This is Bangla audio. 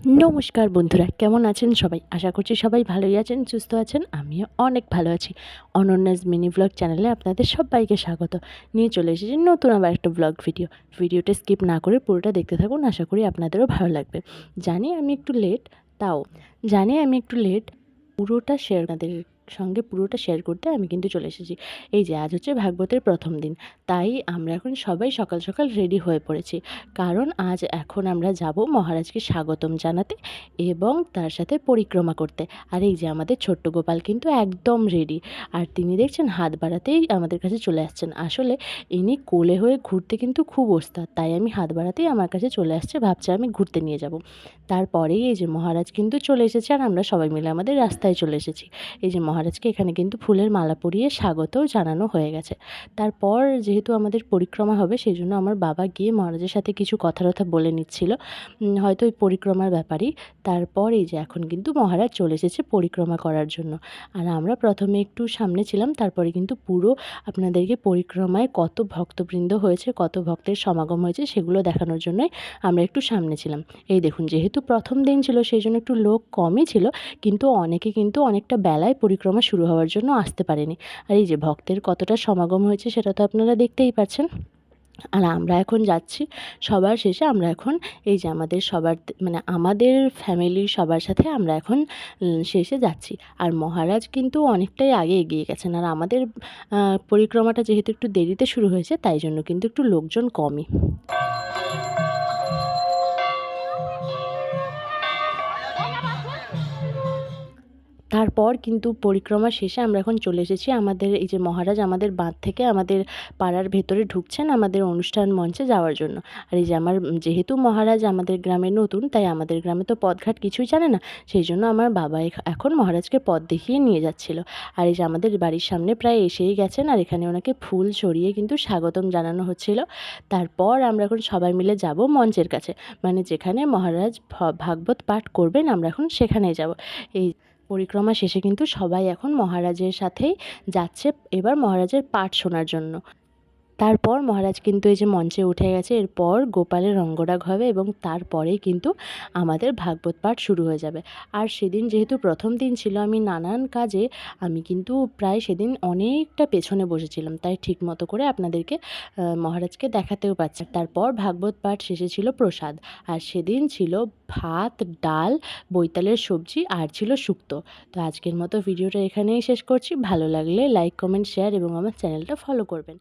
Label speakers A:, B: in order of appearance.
A: নমস্কার বন্ধুরা, কেমন আছেন সবাই? আশা করছি সবাই ভালোই আছেন, সুস্থ আছেন, আমিও অনেক ভালো আছি। অনন্যাস মিনি ব্লগ চ্যানেলে আপনাদের সবাইকে স্বাগত। নিয়ে চলে এসেছি নতুন আবার একটা ব্লগ ভিডিও ভিডিওটা স্কিপ না করে পুরোটা দেখতে থাকুন, আশা করি আপনাদেরও ভালো লাগবে। জানি আমি একটু লেট তাও জানি আমি একটু লেট পুরোটা শেয়ার আপনাদের সঙ্গে পুরোটা শেয়ার করতে আমি কিন্তু চলে এসেছি। এই যে আজ হচ্ছে ভাগবতের প্রথম দিন, তাই আমরা এখন সবাই সকাল সকাল রেডি হয়ে পড়েছি। কারণ আজ এখন আমরা যাব মহারাজকে স্বাগতম জানাতে এবং তার সাথে পরিক্রমা করতে। আর এই যে আমাদের ছোট্ট গোপাল কিন্তু একদম রেডি আর তিনি দেখছেন হাত বাড়াতেই আমাদের কাছে চলে আসছেন। আসলে ইনি কোলে হয়ে ঘুরতে কিন্তু খুব ওস্তাদ, তাই আমি হাত বাড়াতেই আমার কাছে চলে আসছে, ভাবছে আমি ঘুরতে নিয়ে যাব। তারপরেই এই যে মহারাজ কিন্তু চলে এসেছে আর আমরা সবাই মিলে আমাদের রাস্তায় চলে এসেছি। এই যে মহারাজকে এখানে কিন্তু ফুলের মালা পরিয়ে স্বাগতও জানানো হয়ে গেছে। তারপর যেহেতু আমাদের পরিক্রমা হবে সেই জন্য আমার বাবা গিয়ে মহারাজের সাথে কিছু কথা টথা বলে নিচ্ছিল হয়তো ওই পরিক্রমার ব্যাপারই। তারপর এই যে এখন কিন্তু মহারাজ চলে এসেছে পরিক্রমা করার জন্য। আর আমরা প্রথমে একটু সামনে ছিলাম, তারপরে কিন্তু পুরো আপনাদেরকে পরিক্রমায় কত ভক্তবৃন্দ হয়েছে, কত ভক্তের সমাগম হয়েছে, সেগুলো দেখানোর জন্যই আমরা একটু সামনে ছিলাম। এই দেখুন, যেহেতু প্রথম দিন ছিল সেই জন্য একটু লোক কমই ছিল, কিন্তু অনেকে কিন্তু অনেকটা বেলায় পরিক্রমা শুরু হওয়ার জন্য আসতে পারেনি। আর এই যে ভক্তের কতটা সমাগম হয়েছে সেটা তো আপনারা দেখতেই পাচ্ছেন আর আমরা এখন যাচ্ছি সবার শেষে। আমরা এখন এই যে আমাদের সবার মানে আমাদের ফ্যামিলির সবার সাথে আমরা এখন শেষে যাচ্ছি। আর মহারাজ কিন্তু অনেকটাই আগে এগিয়ে গেছেন। আর আমাদের পরিক্রমাটা যেহেতু একটু দেরিতে শুরু হয়েছে, তাই জন্য কিন্তু একটু লোকজন কমই। তারপর কিন্তু পরিক্রমা শেষে আমরা এখন চলে এসেছি আমাদের এই যে মহারাজ আমাদের বাঁধ থেকে আমাদের পাড়ার ভেতরে ঢুকছেন আমাদের অনুষ্ঠান মঞ্চে যাওয়ার জন্য। আর এই যে আমার যেহেতু মহারাজ আমাদের গ্রামে নতুন, তাই আমাদের গ্রামে তো পথঘাট কিছুই জানে না। সেই জন্য আমার বাবা এখন মহারাজকে পথ দেখিয়ে নিয়ে যাচ্ছিল। আর এই যে আমাদের বাড়ির সামনে প্রায় এসেই গেছেন আর এখানে ওনাকে ফুল ছড়িয়ে কিন্তু স্বাগতম জানানো হচ্ছিল। তারপর আমরা এখন সবাই মিলে যাব মঞ্চের কাছে। মানে যেখানে মহারাজ ভাগবত পাঠ করবেন, আমরা এখন সেখানেই যাব। এই পরিক্রমা শেষে কিন্তু সবাই এখন মহারাজের সাথেই যাচ্ছে এবার মহারাজের পাঠ শোনার জন্য। তারপর মহারাজ কিন্তু এই যে মঞ্চে উঠে গেছে, এরপর গোপালের রঙ্গরাগ হবে এবং তারপরেই কিন্তু আমাদের ভাগবত পাঠ শুরু হয়ে যাবে। আর সেদিন যেহেতু প্রথম দিন ছিল, আমি নানান কাজে আমি কিন্তু প্রায় সেদিন অনেকটা পেছনে বসেছিলাম, তাই ঠিক মতো করে আপনাদেরকে মহারাজকে দেখাতেও পারছি। তারপর ভাগবত পাঠ শেষে ছিল প্রসাদ, আর সেদিন ছিল ভাত, ডাল, বৈতালের সবজি, আর ছিল শুক্তো। তো আজকের মতো ভিডিওটা এখানেই শেষ করছি। ভালো লাগলে লাইক, কমেন্ট, শেয়ার এবং আমার চ্যানেলটা ফলো করবেন।